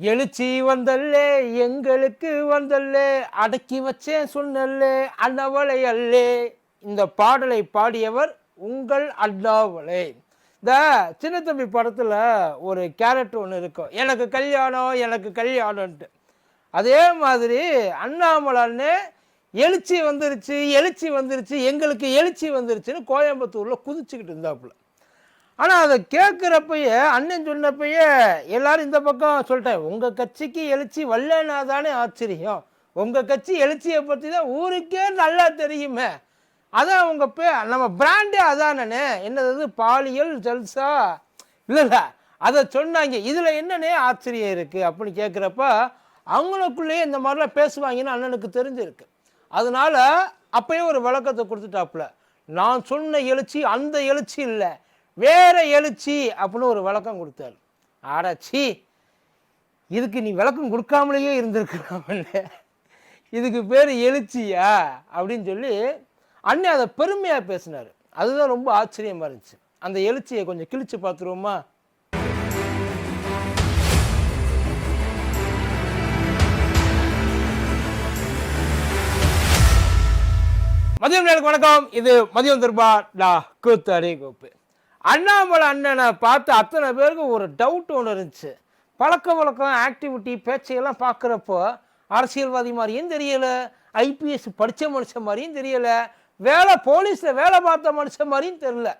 எழுச்சி வந்தல்லே எங்களுக்கு வந்தல்லே அடக்கி வச்சேன் சொன்னல்லே அண்ணவளை அல்லே. இந்த பாடலை பாடியவர் உங்கள் அண்ணாவளை. இந்த சின்ன தம்பி படத்தில் ஒரு கேரக்டர் ஒன்று இருக்கும். எனக்கு கல்யாணம் எனக்கு கல்யாணம்ன்ட்டு. அதே மாதிரி அண்ணாமலான்னு எழுச்சி வந்துருச்சு எழுச்சி வந்துருச்சு எங்களுக்கு எழுச்சி வந்துருச்சுன்னு கோயம்புத்தூரில் குதிச்சுக்கிட்டு இருந்தாப்புல. ஆனால் அதை கேட்குறப்பயே அண்ணன் சொன்னப்பயே எல்லாரும் இந்த பக்கம் சொல்லிட்டேன் உங்கள் கட்சிக்கு எழுச்சி வரலன்னா தானே ஆச்சரியம். உங்கள் கட்சி எழுச்சியை பற்றி தான் ஊருக்கே நல்லா தெரியுமே. அதான் உங்கள் பே நம்ம பிராண்டே அதானே என்னது பாலியல் ஜல்சா? இல்லைல்ல. அதை சொன்னாங்க. இதில் என்னன்னே ஆச்சரியம் இருக்குது அப்படின்னு கேட்குறப்ப அவங்களுக்குள்ளேயே இந்த மாதிரிலாம் பேசுவாங்கன்னு அண்ணனுக்கு தெரிஞ்சிருக்கு. அதனால் அப்பயே ஒரு விளக்கத்தை கொடுத்துட்டாப்புல. நான் சொன்ன எழுச்சி அந்த எழுச்சி இல்லை. வேற எழுச்சி அப்படின்னு ஒரு விளக்கம் கொடுத்தாரு. ஆடாச்சி இதுக்கு நீ விளக்கம் கொடுக்காமலேயே இருந்திருக்கலாம்ல இதுக்கு பேர் எழுச்சியா? அப்படின்னு சொல்லி அண்ணன் அதை பெருமையாக பேசினார். அதுதான் ரொம்ப ஆச்சரியமாக இருந்துச்சு. அந்த எழுச்சியை கொஞ்சம் கிழிச்சு பார்த்துருவோமா? மதியம் நேருக்கு வணக்கம். இது மதியம் திருபா டா கூத்தடி கோப்பு அண்ணாமலை அண்ணனை பார்த்து அத்தனை பேருக்கு ஒரு டவுட் ஒன்று இருந்துச்சு. பழக்க வழக்கம் ஆக்டிவிட்டி பேச்சையெல்லாம் பார்க்குறப்போ அரசியல்வாதி மாதிரியும் தெரியலை ஐபிஎஸ் படித்த மனுஷன் மாதிரியும் தெரியலை வேலை போலீஸில் வேலை பார்த்த மனுஷன் மாதிரியும் தெரில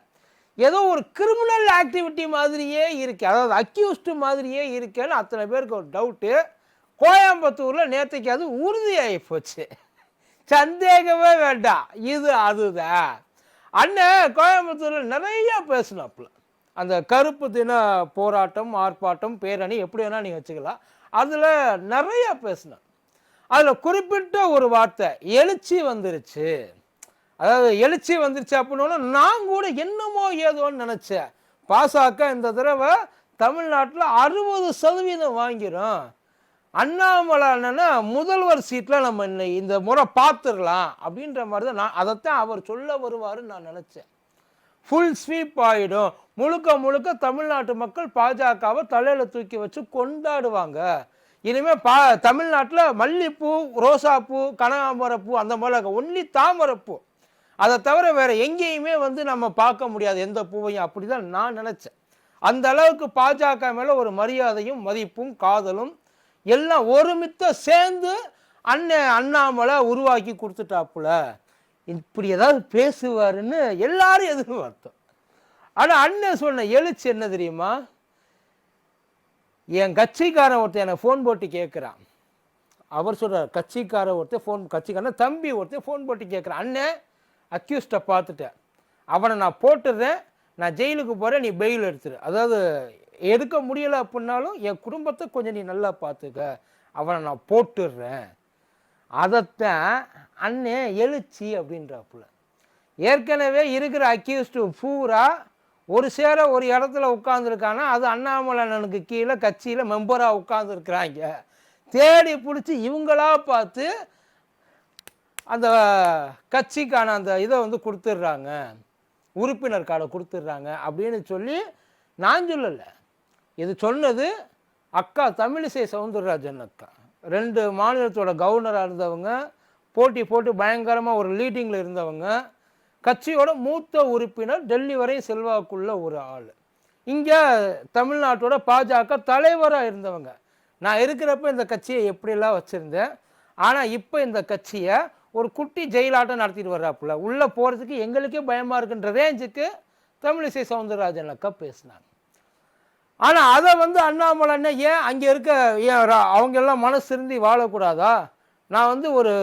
ஏதோ ஒரு கிரிமினல் ஆக்டிவிட்டி மாதிரியே இருக்கு. அதாவது அக்யூஸ்டு மாதிரியே இருக்கேன்னு அத்தனை பேருக்கு ஒரு டவுட்டு கோயம்புத்தூரில் நேற்றுக்கு அது உறுதியாகி போச்சு. சந்தேகமே வேண்டாம். இது அதுதான். அண்ணன் கோயம்புத்தூரில் நிறைய பேசினாப்புல. அந்த கருப்பு தின போராட்டம் ஆர்ப்பாட்டம் பேரணி எப்படி வேணால் நீங்கள் வச்சுக்கலாம். அதில் நிறைய பேசினேன். அதில் குறிப்பிட்ட ஒரு வார்த்தை எழுச்சி வந்துருச்சு. அதாவது எழுச்சி வந்துருச்சு அப்படின்னா நான் கூட என்னமோ ஏதோன்னு நினச்சேன். பாசாக்க இந்த தடவை தமிழ்நாட்டில் அறுபது சதவீதம் வாங்கிடும் அண்ணாமலை அண்ணனை முதல்வர் சீட்டில் நம்ம இன்னை இந்த முறை பார்த்துடலாம் அப்படின்ற மாதிரி தான் நான் அதைத்தான் அவர் சொல்ல வருவாருன்னு நான் நினச்சேன். ஃபுல் ஸ்வீப் ஆகிடும் முழுக்க முழுக்க தமிழ்நாட்டு மக்கள் பாஜகவை தலையில் தூக்கி வச்சு கொண்டாடுவாங்க. இனிமேல் பா தமிழ்நாட்டில் மல்லிப்பூ ரோசாப்பூ கனகாம்பரப்பூ அந்த மாதிரி ஒன்லி தாமரைப்பூ. அதை தவிர வேறு எங்கேயுமே வந்து நம்ம பார்க்க முடியாது. எந்த பூவையும் அப்படி தான் நான் நினச்சேன். அந்த அளவுக்கு பாஜக மேலே ஒரு மரியாதையும் மதிப்பும் காதலும் எல்லாம் ஒருமித்த சேர்ந்து அண்ணன் அண்ணாமலை உருவாக்கி கொடுத்துட்டாப்புல. இப்படி ஏதாவது பேசுவாருன்னு எல்லாரும் எதிர்பார்த்தோம். ஆனால் அண்ணன் சொன்ன எழுச்சி என்ன தெரியுமா? என் கட்சிக்காரன் ஒருத்தன் எனக்கு ஃபோன் போட்டு கேட்குறான் அவர் சொல்கிறார் கட்சிக்காரன் ஒருத்தர் ஃபோன் கட்சிக்காரன் தம்பி ஒருத்தர் ஃபோன் போட்டு கேட்குறான் அண்ணன் அக்யூஸ்டை பார்த்துட்டேன். அவனை நான் போட்டுடுறேன். நான் ஜெயிலுக்கு போகிறேன் நீ பெயில் எடுத்துரு. அதாவது எடுக்க முடியலை அப்படின்னாலும் என் குடும்பத்தை கொஞ்சம் நீ நல்லா பார்த்துக்க அவனை நான் போட்டுடுறேன் அதைத்தான் அண்ணே எழுச்சி அப்படின்றாப்புல ஏற்கனவே இருக்கிற அக்யூஸ்டு பூரா ஒரு சேர ஒரு இடத்துல உட்காந்துருக்கானா அது அண்ணாமலைனனுக்கு கீழே கட்சியில் மெம்பராக உட்காந்துருக்குறாங்க தேடி பிடிச்சி இவங்களா பார்த்து அந்த கட்சிக்கான அந்த இதை வந்து கொடுத்துட்றாங்க உறுப்பினர் கார்டை கொடுத்துட்றாங்க அப்படின்னு சொல்லி நான் சொல்லலை. இது சொன்னது அக்கா தமிழிசை சவுந்தரராஜன் அக்கா. ரெண்டு மாநிலத்தோட கவர்னராக இருந்தவங்க போட்டி போட்டு பயங்கரமாக ஒரு லீடிங்கில் இருந்தவங்க. கட்சியோட மூத்த உறுப்பினர் டெல்லி வரையும் செல்வாக்குள்ள ஒரு ஆள். இங்கே தமிழ்நாட்டோட பாஜக தலைவராக இருந்தவங்க. நான் இருக்கிறப்ப இந்த கட்சியை எப்படியெல்லாம் வச்சுருந்தேன்? ஆனால் இப்போ இந்த கட்சியை ஒரு குட்டி ஜெயிலாட்டம் நடத்திட்டு வர்றாப்புல. உள்ளே போகிறதுக்கு எங்களுக்கே பயமாக இருக்குன்ற ரேஞ்சுக்கு தமிழிசை சவுந்தரராஜன் அக்கா பேசினாங்க. ஆனால் அதை வந்து அண்ணாமலை ஏன் அங்கே இருக்க ஏன் ரா- மனசு இருந்து வாழக்கூடாதா? நான் வந்து ஒரு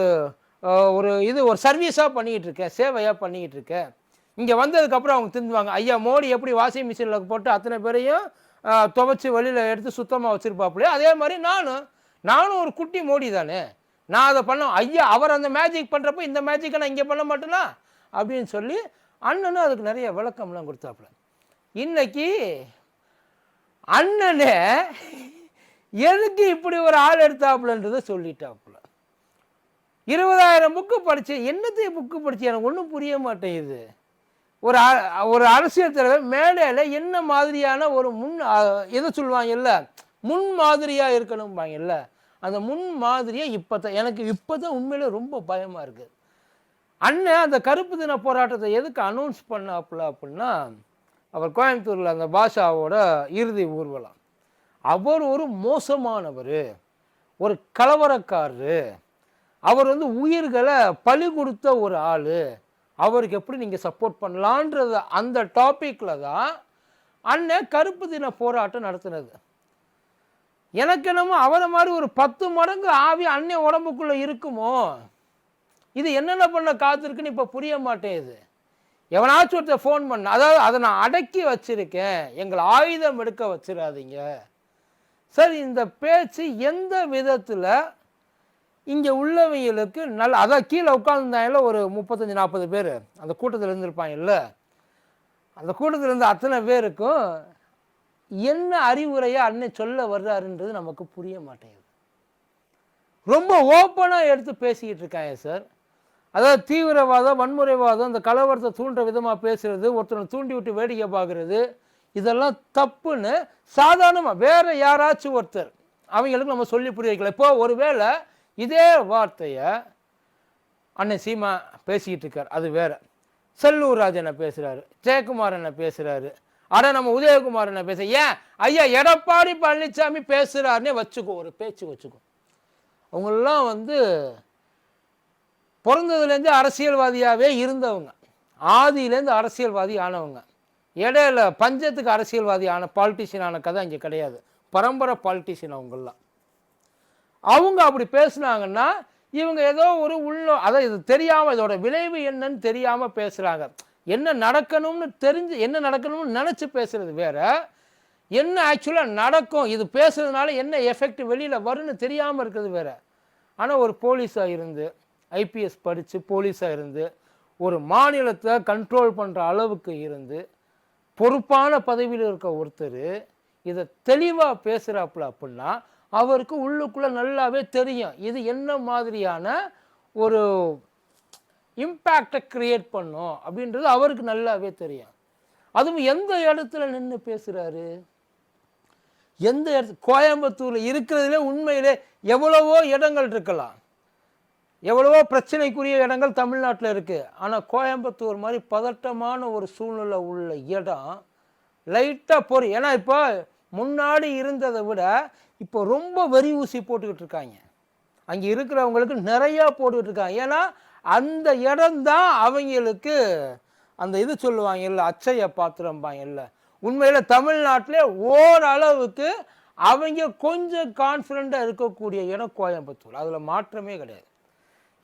ஒரு இது ஒரு சர்வீஸாக பண்ணிக்கிட்டு இருக்கேன் சேவையாக பண்ணிக்கிட்டு இருக்கேன். இங்கே வந்ததுக்கப்புறம் அவங்க திருந்துவாங்க. ஐயா மோடி எப்படி வாஷிங் மிஷினில் போட்டு அத்தனை பேரையும் துவைச்சி வெளியில் எடுத்து சுத்தமாக வச்சுருப்பாப்புலையே? அதே மாதிரி நானும் நானும் ஒரு குட்டி மோடி தானே. நான் அதை பண்ண ஐயா அவர் அந்த மேஜிக் பண்ணுறப்போ இந்த மேஜிக்கை நான் இங்கே பண்ண மாட்டேனா? அப்படின்னு சொல்லி அண்ணனும் அதுக்கு நிறைய விளக்கம்லாம் கொடுத்தாப்புல. இன்றைக்கி அண்ணனே எதுக்கு இப்படி ஒரு ஆள் எடுத்தாப்புலன்றதை சொல்லிட்டாப்புல. இருபதாயிரம் புக்கு படித்தேன் என்னத்தையும் புக்கு படித்தேன் எனக்கு ஒன்றும் புரிய மாட்டேங்குது. ஒரு அ- ஒரு அரசியல் தலைவர் மேடையில் என்ன மாதிரியான ஒரு முன் அ, எதை சொல்லுவாங்கல்ல? முன் மாதிரியாக இருக்கணும்பாங்கல்ல? அந்த முன் மாதிரியை இப்போ தான் எனக்கு இப்போ தான் உண்மையில் ரொம்ப பயமாக இருக்குது அண்ணன் அந்த கருப்பு தின போராட்டத்தை எதுக்கு அனௌன்ஸ் பண்ணாப்புல அப்படின்னா அவர் கோயம்புத்தூரில் அந்த பாஷாவோட இறுதி ஊர்வலம். அவர் ஒரு மோசமானவர் ஒரு கலவரக்காரரு. அவர் வந்து உயிர்களை பலி கொடுத்த ஒரு ஆள். அவருக்கு எப்படி நீங்கள் சப்போர்ட் பண்ணலான்றத அந்த டாப்பிக்கில் தான் அண்ணன் கருப்பு தின போராட்டம் நடத்தினது. எனக்கு என்னமோ அவரை மாதிரி ஒரு பத்து மடங்கு ஆவி அண்ணன் உடம்புக்குள்ளே இருக்குமோ? இது என்னென்ன பண்ண காத்திருக்குன்னு இப்போ புரிய மாட்டேங்குது. எவனாச்சும் ஒருத்தர் ஃபோன் பண்ண. அதாவது அதை நான் அடக்கி வச்சுருக்கேன். எங்களை ஆயுதம் எடுக்க வச்சிடாதீங்க சார் இந்த பேச்சு எந்த விதத்தில் இங்கே உள்ளவங்களுக்கு நல்ல அதான் கீழே உட்காந்துருந்தாங்கல்ல ஒரு முப்பத்தஞ்சு நாற்பது பேர். அந்த கூட்டத்தில் இருந்திருப்பாங்கல்ல. அந்த கூட்டத்தில் இருந்த அத்தனை பேருக்கும் என்ன அறிவுரையை அண்ணன் சொல்ல வர்றாருன்றது நமக்கு புரிய மாட்டேங்குது. ரொம்ப ஓப்பனாக எடுத்து பேசிக்கிட்டு இருக்காங்க சார் அதாவது தீவிரவாதம் வன்முறைவாதம் இந்த கலவரத்தை தூண்டுற விதமாக பேசுறது ஒருத்தனை தூண்டி விட்டு வேடிக்கை பார்க்குறது இதெல்லாம் தப்புன்னு சாதாரணமாக வேற யாராச்சும் ஒருத்தர் அவங்களுக்கு நம்ம சொல்லி புரிய வைக்கல. இப்போ ஒருவேளை இதே வார்த்தையை அண்ணன் சீமா பேசிக்கிட்டு இருக்கார். அது வேற. செல்லூர் ராஜனை பேசுகிறாரு ஜெயக்குமார் அண்ணன் பேசுகிறாரு அட நம்ம உதயகுமார் என்ன பேச ஏன்? ஐயா எடப்பாடி பழனிசாமி பேசுகிறாருன்னே வச்சுக்கோ ஒரு பேச்சு வச்சுக்கோ. அவங்களெலாம் வந்து பிறந்ததுலேருந்து அரசியல்வாதியாகவே இருந்தவங்க. ஆதியிலேருந்து அரசியல்வாதி ஆனவங்க. இடையில பஞ்சத்துக்கு அரசியல்வாதி ஆன பாலிட்டிஷியன் ஆன கதை இங்கே கிடையாது. பரம்பரை பாலிட்டிஷியன் அவங்கெல்லாம். அவங்க அப்படி பேசுனாங்கன்னா இவங்க ஏதோ ஒரு உள்ள அதான் இது தெரியாமல் இதோட விளைவு என்னன்னு தெரியாமல் பேசுகிறாங்க என்ன நடக்கணும்னு தெரிஞ்சு என்ன நடக்கணும்னு நினச்சி பேசுறது வேற. என்ன ஆக்சுவலாக நடக்கும் இது பேசுறதுனால என்ன எஃபெக்ட் வெளியில் வரும்னு தெரியாமல் இருக்கிறது வேற. ஆனால் ஒரு போலீஸாக இருந்து ஐபிஎஸ் படித்து போலீஸாக இருந்து ஒரு மாநிலத்தை கண்ட்ரோல் பண்ணுற அளவுக்கு இருந்து பொறுப்பான பதவியில் இருக்க ஒருத்தர் இதை தெளிவாக பேசுகிறாப்புல அப்படின்னா அவருக்கு உள்ளுக்குள்ளே நல்லாவே தெரியும். இது என்ன மாதிரியான ஒரு இம்பேக்டை க்ரியேட் பண்ணும் அப்படின்றது அவருக்கு நல்லாவே தெரியும். அதுவும் எந்த இடத்துல நின்று பேசுகிறாரு எந்த இடத்து கோயம்புத்தூரில் இருக்கிறதுலே உண்மையிலே எவ்வளவோ இடங்கள் இருக்கலாம். எவ்வளவோ பிரச்சனைக்குரிய இடங்கள் தமிழ்நாட்டில் இருக்குது ஆனால் கோயம்புத்தூர் மாதிரி பதட்டமான ஒரு சூழ்நிலை உள்ள இடம் லைட்டாக பொறி ஏன்னா இப்போ முன்னாடி இருந்ததை விட இப்போ ரொம்ப வரி ஊசி போட்டுக்கிட்டு இருக்காங்க. அங்கே இருக்கிறவங்களுக்கு நிறையா போட்டுக்கிட்டு இருக்காங்க. ஏன்னா அந்த இடம்தான் அவங்களுக்கு அந்த இது சொல்லுவாங்க இல்லை அச்சைய பாத்திரம்பாங்க இல்லை உண்மையில் தமிழ்நாட்டிலே ஓரளவுக்கு அவங்க கொஞ்சம் கான்ஃபிடண்ட்டாக இருக்கக்கூடிய இடம் கோயம்புத்தூர். அதில் மாற்றமே கிடையாது.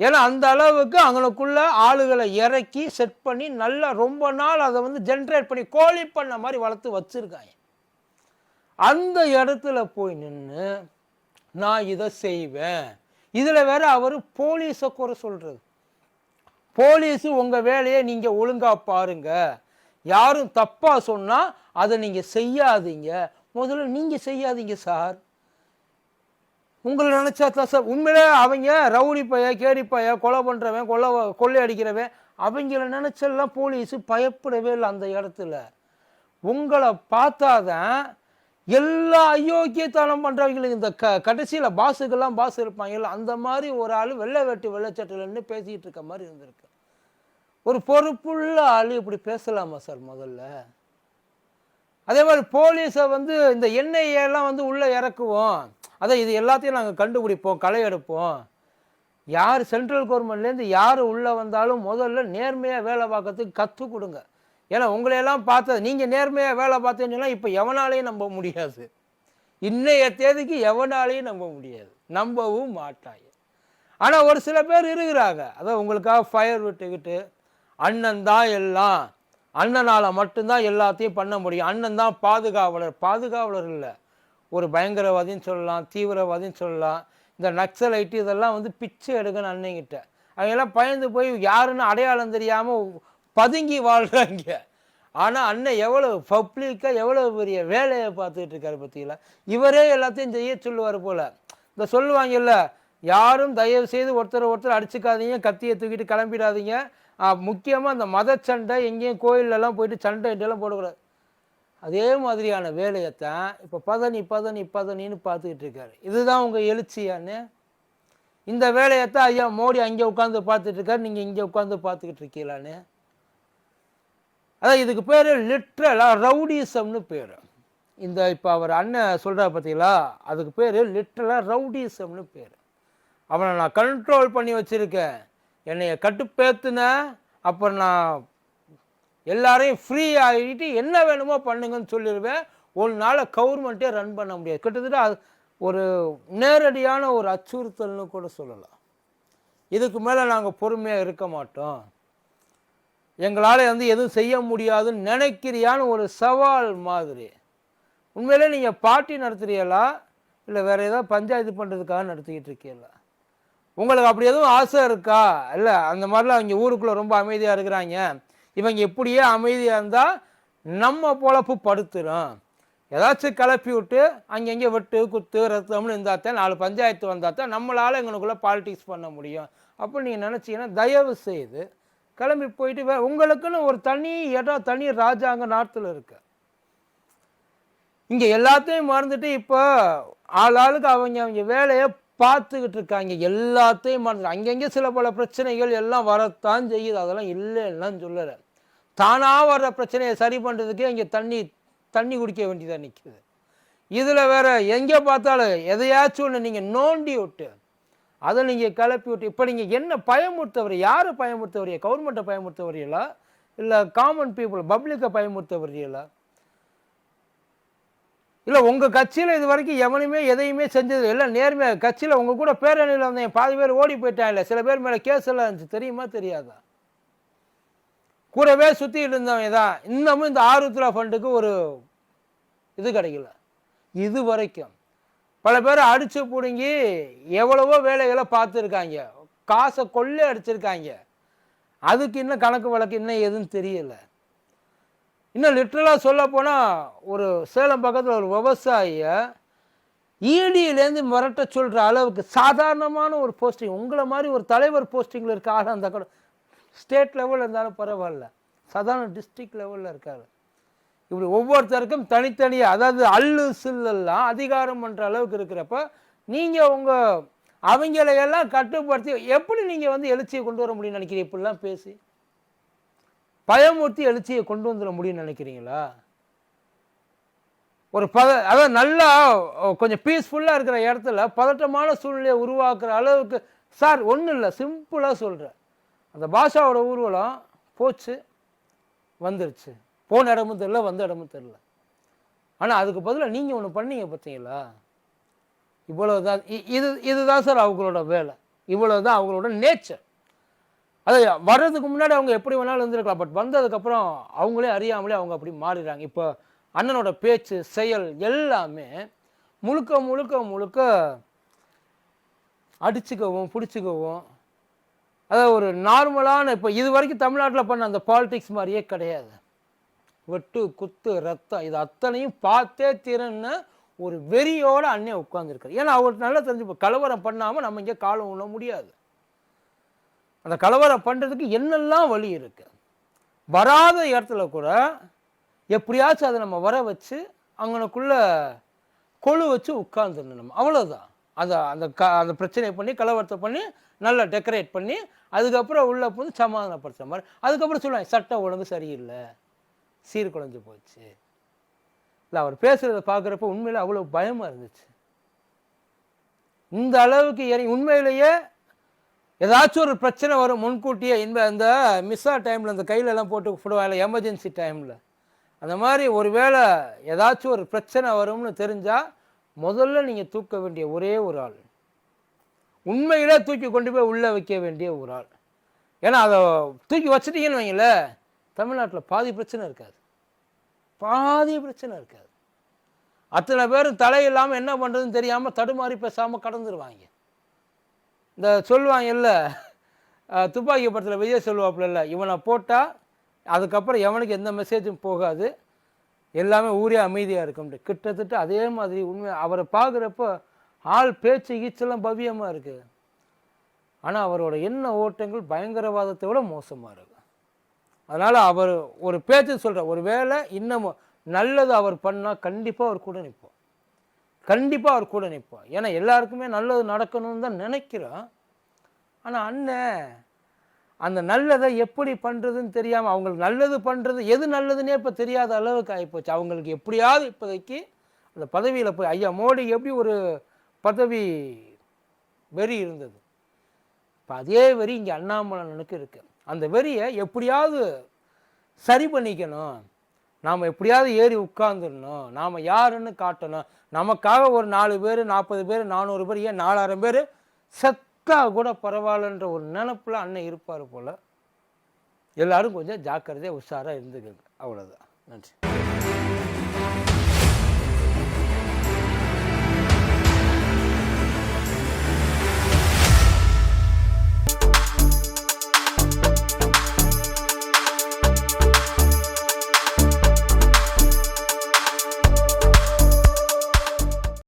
ஏன்னா அந்த அளவுக்கு அவங்களுக்குள்ள ஆளுகளை இறக்கி செட் பண்ணி நல்லா ரொம்ப நாள் அதை வந்து ஜென்ரேட் பண்ணி கோழி பண்ண மாதிரி வளர்த்து வச்சுருக்காங்க. அந்த இடத்துல போய் நின்று நான் இதை செய்வேன். இதில் வேற அவர் போலீஸை குறை சொல்கிறது போலீஸு உங்கள் வேலையை நீங்கள் ஒழுங்காக பாருங்க. யாரும் தப்பாக சொன்னால் அதை நீங்கள் செய்யாதீங்க. முதல்ல நீங்கள் செய்யாதீங்க சார். உங்களை நினச்சா தான் சார். உண்மையிலே அவங்க ரவுடி பைய கேடி பைய கொலை பண்ணுறவன் கொலை கொள்ளை அடிக்கிறவன் அவங்கள நினச்செல்லாம் போலீஸு பயப்படவே இல்லை அந்த இடத்துல. உங்களை பார்த்தா தான் எல்லா அயோக்கியத்தனம் பண்ணுறவங்களுக்கு இந்த க கடைசியில் பாஸுக்கெல்லாம் பாஸ் இருப்பாங்கல்ல அந்த மாதிரி ஒரு ஆள் வெள்ளை வெட்டி வெள்ளைச்சட்டிலன்னு பேசிக்கிட்டு இருக்க மாதிரி இருந்திருக்கு. ஒரு பொறுப்புள்ள ஆள் இப்படி பேசலாமா சார் முதல்ல? அதே மாதிரி போலீஸை வந்து இந்த எண்ணெயெல்லாம் வந்து உள்ளே இறக்குவோம். அதான் இது எல்லாத்தையும் நாங்கள் கண்டுபிடிப்போம் களை எடுப்போம் யார் சென்ட்ரல் கவர்மெண்ட்லேருந்து யார் உள்ளே வந்தாலும் முதல்ல நேர்மையாக வேலை பார்க்கறதுக்கு கற்றுக் கொடுங்க. ஏன்னா உங்களையெல்லாம் பார்த்தது நீங்கள் நேர்மையாக வேலை பார்த்தேன்னு சொன்னால் இப்போ எவனாலையும் நம்ப முடியாது. இன்றைய தேதிக்கு எவனாலையும் நம்ப முடியாது. நம்பவும் மாட்டாங்க. ஆனால் ஒரு சில பேர் இருக்கிறாங்க. அதான் உங்களுக்காக ஃபயர் விட்டுக்கிட்டு அண்ணன் தான் எல்லாம். அண்ணனால் மட்டும்தான் எல்லாத்தையும் பண்ண முடியும். அண்ணன் தான் பாதுகாவலர். பாதுகாவலர் இல்லை. ஒரு பயங்கரவாதின்னு சொல்லலாம் தீவிரவாதின்னு சொல்லலாம். இந்த நக்சலைட்டு இதெல்லாம் வந்து பிச்சை எடுக்கணும் அன்னைங்கிட்ட அவங்கெல்லாம் பயந்து போய் யாருன்னு அடையாளம் தெரியாமல் பதுங்கி வாழ்கிறாங்க ஆனால் அண்ணன் எவ்வளோ பப்ளிக்காக எவ்வளோ பெரிய வேலையை பார்த்துட்டு இருக்காரு பார்த்தீங்களா? இவரே எல்லாத்தையும் செய்ய சொல்லுவார் போல். இந்த சொல்லுவாங்கல்ல யாரும் தயவு செய்து ஒருத்தர் ஒருத்தர் அடிச்சுக்காதீங்க கத்தியை தூக்கிட்டு கிளம்பிடாதீங்க. முக்கியமாக அந்த மத சண்டை எங்கேயும் கோயிலெல்லாம் போயிட்டு சண்டை எல்லாம் போடக்கூடாது. அதே மாதிரியான வேலையைத்தான் இப்போ பதனி பதனி பதனின்னு பார்த்துக்கிட்டு இருக்காரு. இதுதான் உங்கள் எழுச்சியான்னு? இந்த வேலையைத்தான் ஐயா மோடி அங்கே உட்காந்து பார்த்துட்டு இருக்காரு நீங்கள் இங்கே உட்காந்து பார்த்துக்கிட்டு இருக்கீங்களான்னு? அதான் இதுக்கு பேர் லிட்ரலாக ரவுடிசம்னு பேர். இந்த இப்போ அவர் அண்ணன் சொல்கிறார் பார்த்தீங்களா அதுக்கு பேர் லிட்ரலாக ரவுடிசம்னு பேர். அவனை நான் கண்ட்ரோல் பண்ணி வச்சுருக்கேன். என்னைய கட்டுப்பேத்துன அப்புறம் நான் எல்லாரையும் ஃப்ரீ ஆகிட்டு என்ன வேணுமோ பண்ணுங்கன்னு சொல்லிடுவேன் ஒரு நாளை கவர்மெண்ட்டே ரன் பண்ண முடியாது. கிட்டத்தட்ட ஒரு நேரடியான ஒரு அச்சுறுத்தல்னு கூட சொல்லலாம். இதுக்கு மேலே நாங்கள் பொறுமையாக இருக்க மாட்டோம். எங்களால் வந்து எதுவும் செய்ய முடியாதுன்னு நினைக்கிறியான்னு ஒரு சவால் மாதிரி. உண்மையிலே நீங்கள் பார்ட்டி நடத்துகிறீங்களா இல்லை வேறு ஏதாவது பஞ்சாயத்து பண்ணுறதுக்காக நடத்திக்கிட்டு இருக்கீங்களா? உங்களுக்கு அப்படி எதுவும் ஆசை இருக்கா? இல்லை அந்த மாதிரிலாம் அவங்க ஊருக்குள்ளே ரொம்ப அமைதியாக இருக்கிறாங்க. இவங்க இப்படியே அமைதியாக இருந்தால் நம்ம பொழப்பு படுத்துரும். ஏதாச்சும் கிளப்பி விட்டு அங்கங்கே வெட்டு குத்து ரத்தம்னு இருந்தால் தான் நாலு பஞ்சாயத்து வந்தால் தான் நம்மளால் எங்களுக்குள்ளே பாலிடிக்ஸ் பண்ண முடியும். அப்போ நீங்கள் நினச்சிங்கன்னா தயவு செய்து கிளம்பி போயிட்டு வே உங்களுக்குன்னு ஒரு தனி இடம் தனி ராஜாங்க நாட்டில் இருக்கு. இங்கே எல்லாத்தையும் மறந்துட்டு இப்போ ஆள் ஆளுக்கு அவங்க அவங்க வேலையை பார்த்துக்கிட்டு இருக்காங்க. எல்லாத்தையும் மறந்து அங்கங்கே சில பல பிரச்சனைகள் எல்லாம் வரத்தான் செய்யுது. அதெல்லாம் இல்லைன்னு சொல்லலை. தானாக வர்ற பிரச்சனையை சரி பண்ணுறதுக்கே இங்கே தண்ணி தண்ணி குடிக்க வேண்டியதாக நிற்கிது இதில் வேறு எங்கே பார்த்தாலும் எதையாச்சும் ஒன்று நீங்கள் நோண்டி விட்டு அதை நீங்கள் கிளப்பி விட்டு இப்போ நீங்கள் என்ன பயமுறுத்தவர் யாரை பயமுறுத்தவரையா கவர்மெண்ட்டை பயமுறுத்தவரையிலா இல்லை காமன் பீப்புள் பப்ளிக்கை பயமுறுத்தவரையிலா இல்லை உங்கள் கட்சியில் இது வரைக்கும் எவனுமே எதையுமே செஞ்சது இல்லை. நேர்மையாக கட்சியில் உங்கள் கூட பேரணியில் வந்தேன் பாதி பேர் ஓடி போயிட்டாங்க சில பேர் மேலே கேஸ் எல்லாம் இருந்துச்சு. தெரியுமா தெரியாதா? கூடவே சுற்றிட்டு இருந்தவங்க தான் இன்னமும் இந்த ஆருத்ரா ஃபண்டுக்கு ஒரு இது கிடைக்கல. இது வரைக்கும் பல பேர் அடித்து பிடுங்கி எவ்வளவோ வேலைகளை பார்த்துருக்காங்க. காசை கொள்ளை அடிச்சிருக்காங்க. அதுக்கு இன்னும் கணக்கு வழக்கு இன்னும் எதுவும் தெரியலை. இன்னும் லிட்ரலாக சொல்ல போனால் ஒரு சேலம் பக்கத்தில் ஒரு விவசாயியை ஈடியிலேருந்து மிரட்ட சொல்கிற அளவுக்கு சாதாரணமான ஒரு போஸ்டிங் உங்களை மாதிரி ஒரு தலைவர் போஸ்டிங்கில் இருக்க ஆள் அந்த கூட ஸ்டேட் லெவலில் இருந்தாலும் பரவாயில்ல. சாதாரண டிஸ்ட்ரிக்ட் லெவலில் இருக்கார். இப்படி ஒவ்வொருத்தருக்கும் தனித்தனியாக அதாவது அல்லு சில்லெல்லாம் அதிகாரம் பண்ணுற அளவுக்கு இருக்கிறப்ப நீங்கள் உங்கள் அவங்களையெல்லாம் கட்டுப்படுத்தி எப்படி நீங்கள் வந்து எழுச்சியை கொண்டு வர முடியும்னு நினைக்கிறீங்க? இப்படிலாம் பேசி. பயமூர்த்தி எழுச்சியை கொண்டு வந்துட முடியும்னு நினைக்கிறீங்களா? ஒரு பத அதாவது நல்லா கொஞ்சம் பீஸ்ஃபுல்லாக இருக்கிற இடத்துல பதட்டமான சூழ்நிலையை உருவாக்குற அளவுக்கு சார் ஒன்றும் இல்லை சிம்பிளாக சொல்கிறேன் அந்த பாஷாவோட ஊர்வலம் போச்சு வந்துருச்சு. போன இடமும் தெரில வந்த இடமும் தெரில ஆனால் அதுக்கு பதிலாக நீங்கள் ஒன்று பண்ணீங்க பார்த்தீங்களா இவ்வளவுதான் இ- இது இதுதான் சார் அவங்களோட வேலை. இவ்வளோ தான் அவங்களோட நேச்சர் அது வர்றதுக்கு முன்னாடி அவங்க எப்படி வேணாலும் இருந்திருக்கலாம் பட் வந்ததுக்கப்புறம் அவங்களே அறியாமலே அவங்க அப்படி மாறிடுறாங்க. இப்போ அண்ணனோட பேச்சு செயல் எல்லாமே முழுக்க முழுக்க முழுக்க அடிச்சுக்கவும் பிடிச்சிக்கவும் அதாவது ஒரு நார்மலான இப்போ இது வரைக்கும் தமிழ்நாட்டில் பண்ண அந்த பாலிடிக்ஸ் மாதிரியே கிடையாது. வெட்டு குத்து ரத்தம் இது அத்தனையும் பார்த்தே திறன்னு ஒரு வெறியோடு அண்ணே உட்காந்துருக்காரு ஏன்னா அவருக்கு நல்லா தெரிஞ்சு இப்போ கலவரம் பண்ணாமல் நம்ம இங்கே காலம் உண்ண முடியாது. அந்த கலவரம் பண்ணுறதுக்கு என்னெல்லாம் வழி இருக்குது வராத இடத்துல கூட எப்படியாச்சும் அதை நம்ம வர வச்சு அங்கனக்குள்ள கொழு வச்சு உட்கார்ந்துடணும். நம்ம அவ்வளோதான் அந்த அந்த க அந்த பிரச்சனையை பண்ணி கலவரத்தை பண்ணி நல்லா டெக்கரேட் பண்ணி அதுக்கப்புறம் உள்ளே போது சமாதானப்படுத்த மாதிரி. அதுக்கப்புறம் சொல்லுவாங்க சட்டம் ஒழுங்கு சரியில்லை. சீர்குலைஞ்சு போச்சு. இல்லை அவர் பேசுகிறத பார்க்குறப்ப உண்மையில் அவ்வளோ பயமாக இருந்துச்சு. இந்த அளவுக்கு இறங்கி உண்மையிலேயே ஏதாச்சும் ஒரு பிரச்சனை வரும் முன்கூட்டியே இந்த இந்த மிஸ்ஸா டைமில் இந்த கையிலெல்லாம் போட்டு போடுவாங்க எமர்ஜென்சி டைமில் அந்த மாதிரி ஒரு வேளை ஏதாச்சும் ஒரு பிரச்சனை வரும்னு தெரிஞ்சால் முதல்ல நீங்கள் தூக்க வேண்டிய ஒரே ஒரு ஆள். உண்மையிலே தூக்கி கொண்டு போய் உள்ளே வைக்க வேண்டிய ஒரு ஆள். ஏன்னா அதை தூக்கி வச்சுட்டீங்கன்னு வைங்களேன் தமிழ்நாட்டில் பாதி பிரச்சனை இருக்காது. பாதி பிரச்சனை இருக்காது. அத்தனை பேரும் தலையில்லாமல் என்ன பண்ணுறதுன்னு தெரியாமல் தடுமாறி பேசாமல் கடந்துருவாங்க. இந்த சொல்லுவாங்கல்ல இல்லை துப்பாக்கி படத்தில் விஜய் சொல்லுவாப்புல இல்லை இவனை போட்டால் அதுக்கப்புறம் எவனுக்கு எந்த மெசேஜும் போகாது. எல்லாமே ஊரே அமைதியாக இருக்கும்ட்டு. கிட்டத்தட்ட அதே மாதிரி உண்மை அவரை பார்க்குறப்ப ஆள் பேச்சு ஈச்செல்லாம் பவ்யமாக இருக்குது ஆனால் அவரோட எண்ண ஓட்டங்கள் பயங்கரவாதத்தை விட மோசமாக இருக்கும் அதனால் அவர் ஒரு பேச்சு சொல்கிற ஒரு வேளை இன்னமும் நல்லது அவர் பண்ணால் கண்டிப்பாக அவர் கூட நிற்போம். கண்டிப்பாக அவர் கூட நிற்போம் ஏன்னா எல்லாருக்குமே நல்லது நடக்கணும்னு தான் நினைக்கிறோம். ஆனால் அண்ணன் அந்த நல்லதை எப்படி பண்ணுறதுன்னு தெரியாமல் அவங்களுக்கு நல்லது பண்ணுறது எது நல்லதுன்னே இப்போ தெரியாத அளவுக்கு ஆகிப்போச்சு அவங்களுக்கு எப்படியாவது இப்போதைக்கு அந்த பதவியில் போய் ஐயா மோடி எப்படி ஒரு பதவி வெறி இருந்தது? இப்போ அதே வெறி இங்கே அண்ணாமலனுக்கு இருக்குது அந்த வெறியை எப்படியாவது சரி பண்ணிக்கணும். நாம் எப்படியாவது ஏறி உட்காந்துடணும் நாம் யாருன்னு காட்டணும். நமக்காக ஒரு நாலு பேர் நாற்பது பேர் நானூறு பேர் ஏன் நாலாயிரம் பேர்? செத்தா கூட பரவாயில்லன்ற ஒரு நினப்பில் அண்ணன் இருப்பார் போல். எல்லாரும் கொஞ்சம் ஜாக்கிரதையாக உஷாராக இருந்துக்கங்க. அவ்வளோதான் நன்றி.